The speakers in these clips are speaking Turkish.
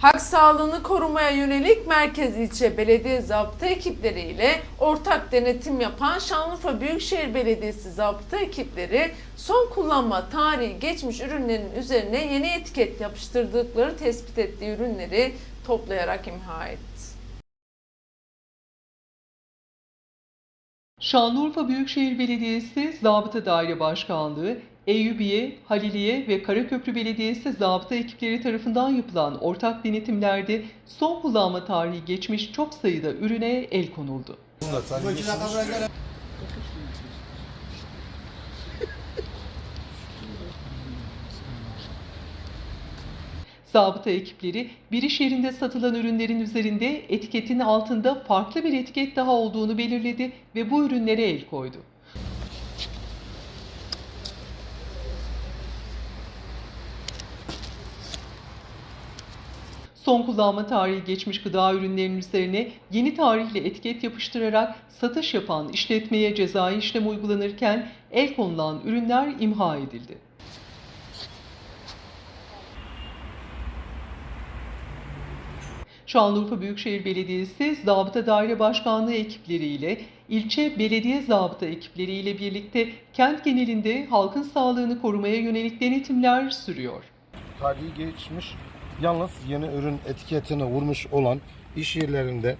Halk sağlığını korumaya yönelik merkez ilçe belediye zabıta ekipleriyle ortak denetim yapan Şanlıurfa Büyükşehir Belediyesi zabıta ekipleri son kullanma tarihi geçmiş ürünlerin üzerine yeni etiket yapıştırdıkları tespit ettiği ürünleri toplayarak imha etti. Şanlıurfa Büyükşehir Belediyesi Zabıta Daire Başkanlığı, Eyyubiye, Haliliye ve Karaköprü Belediyesi zabıta ekipleri tarafından yapılan ortak denetimlerde son kullanma tarihi geçmiş çok sayıda ürüne el konuldu. Zabıta ekipleri bir iş yerinde satılan ürünlerin üzerinde etiketin altında farklı bir etiket daha olduğunu belirledi ve bu ürünlere el koydu. Son kullanma tarihi geçmiş gıda ürünlerinin üzerine yeni tarihli etiket yapıştırarak satış yapan işletmeye cezai işlem uygulanırken el konulan ürünler imha edildi. Şanlıurfa Büyükşehir Belediyesi Zabıta Daire Başkanlığı ekipleriyle ilçe belediye zabıta ekipleriyle birlikte kent genelinde halkın sağlığını korumaya yönelik denetimler sürüyor. tarihi geçmiş yalnız yeni ürün etiketini vurmuş olan iş yerlerinde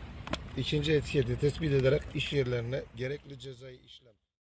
ikinci etiketi tespit ederek iş yerlerine gerekli cezai işlem